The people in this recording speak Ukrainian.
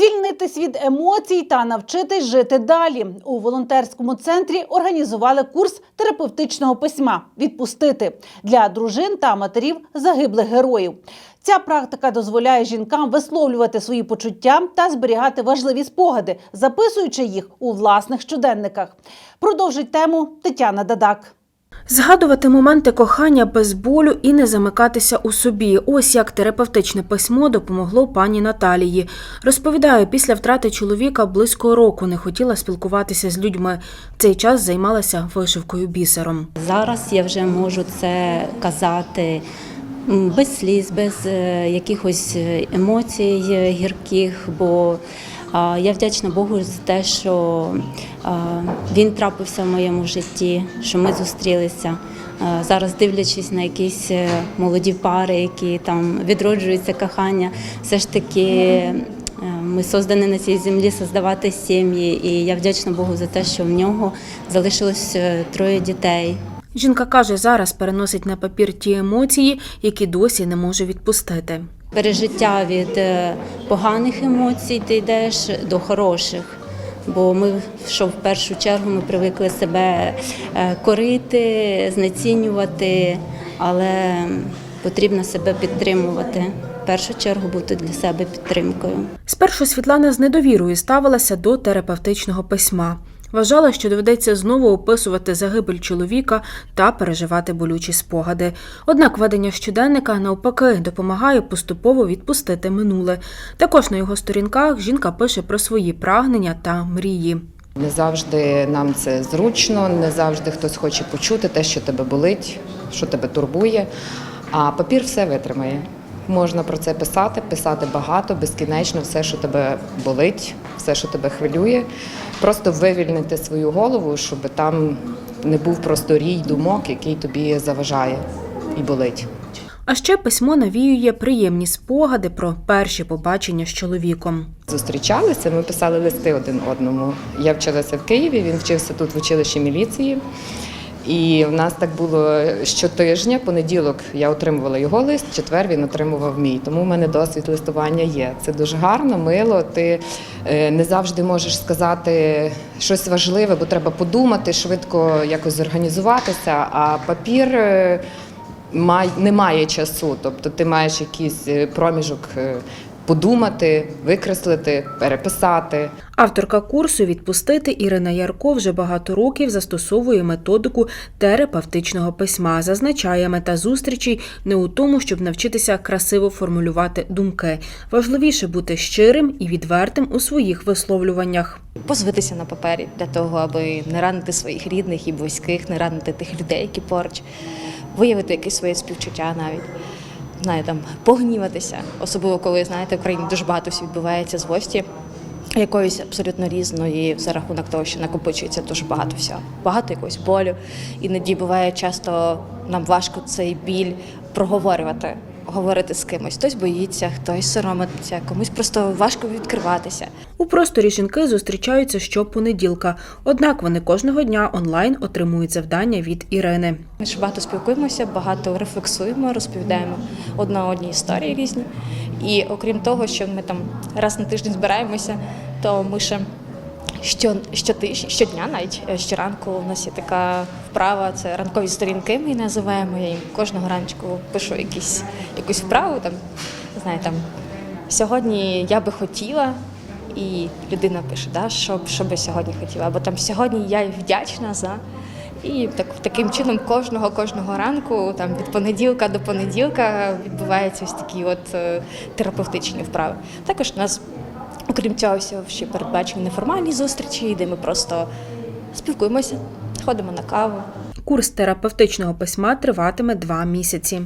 Звільнитись від емоцій та навчитись жити далі. У волонтерському центрі організували курс терапевтичного письма Відпустити для дружин та матерів загиблих героїв. Ця практика дозволяє жінкам висловлювати свої почуття та зберігати важливі спогади, записуючи їх у власних щоденниках. Продовжить тему Тетяна Дадак. Згадувати моменти кохання без болю і не замикатися у собі. Ось як терапевтичне письмо допомогло пані Наталії. Розповідає, після втрати чоловіка близько року не хотіла спілкуватися з людьми. Цей час займалася вишивкою бісером. Зараз я вже можу це казати без сліз, без е, якихось е, емоцій е, гірких, бо я вдячна Богу за те, що він трапився в моєму житті, що ми зустрілися. Зараз дивлячись на якісь е, молоді пари, які там відроджуються кохання, все ж таки е, ми создані на цій землі создавати сім'ї, і я вдячна Богу за те, що в нього залишилось е, троє дітей. Жінка каже, зараз переносить на папір ті емоції, які досі не може відпустити. Пережиття від е, поганих емоцій ти йдеш до хороших. Бо ми, що в першу чергу, ми привикли себе е, корити, знецінювати, але потрібно себе підтримувати. В першу чергу бути для себе підтримкою. Спершу Світлана з недовірою ставилася до терапевтичного письма. Вважала, що доведеться знову описувати загибель чоловіка та переживати болючі спогади. Однак ведення щоденника навпаки допомагає поступово відпустити минуле. Також на його сторінках жінка пише про свої прагнення та мрії. Не завжди нам це зручно, не завжди хтось хоче почути те, що тебе болить, що тебе турбує. А папір все витримає. Можна про це писати, писати багато, безкінечно, все, що тебе болить, все, що тебе хвилює. Просто вивільнити свою голову, щоб там не був просто рій думок, який тобі заважає і болить. А ще письмо навіює приємні спогади про перші побачення з чоловіком. Зустрічалися, ми писали листи один одному. Я вчилася в Києві, він вчився тут в училищі міліції. І в нас так було щотижня, понеділок я отримувала його лист, четвер він отримував мій. Тому в мене досвід листування є. Це дуже гарно, мило. Ти е, не завжди можеш сказати щось важливе, бо треба подумати, швидко якось зорганізуватися. А папір е, не має часу. Тобто ти маєш якийсь е, проміжок подумати, викреслити, переписати. Авторка курсу відпустити Ірина Ярко вже багато років застосовує методику терапевтичного письма. Зазначає мета зустрічей не у тому, щоб навчитися красиво формулювати думки. Важливіше бути щирим і відвертим у своїх висловлюваннях. позвитися на папері для того, аби не ранити своїх рідних і близьких, не ранити тих людей, які поруч, виявити якесь своє співчуття навіть. Знаю, там погніватися, особливо коли знаєте, в країні дуже багато всього відбувається злості, якоїсь абсолютно різної за рахунок того, що накопичується дуже багато всього, багато якогось болю. Іноді буває часто нам важко цей біль проговорювати, говорити з кимось. Хтось боїться, хтось соромиться, комусь просто важко відкриватися. У просторі жінки зустрічаються щопонеділка. Однак вони кожного дня онлайн отримують завдання від Ірини. Ми ж багато спілкуємося, багато рефлексуємо, розповідаємо одна одній історії різні. І окрім того, що ми там раз на тиждень збираємося, то ми ще що, щотиж, щодня, навіть е, щоранку, у нас є така вправа, це ранкові сторінки. Ми її називаємо. Я їм кожного раночку пишу якісь, якусь вправу. Там, не там сьогодні я би хотіла. І людина пише, да, що, що би сьогодні хотіла. Або там сьогодні я вдячна за. І так, таким чином кожного кожного ранку, там від понеділка до понеділка, відбуваються ось такі от е, терапевтичні вправи. Також у нас, окрім цього, ще передбачені неформальні зустрічі, де ми просто спілкуємося, ходимо на каву. Курс терапевтичного письма триватиме два місяці.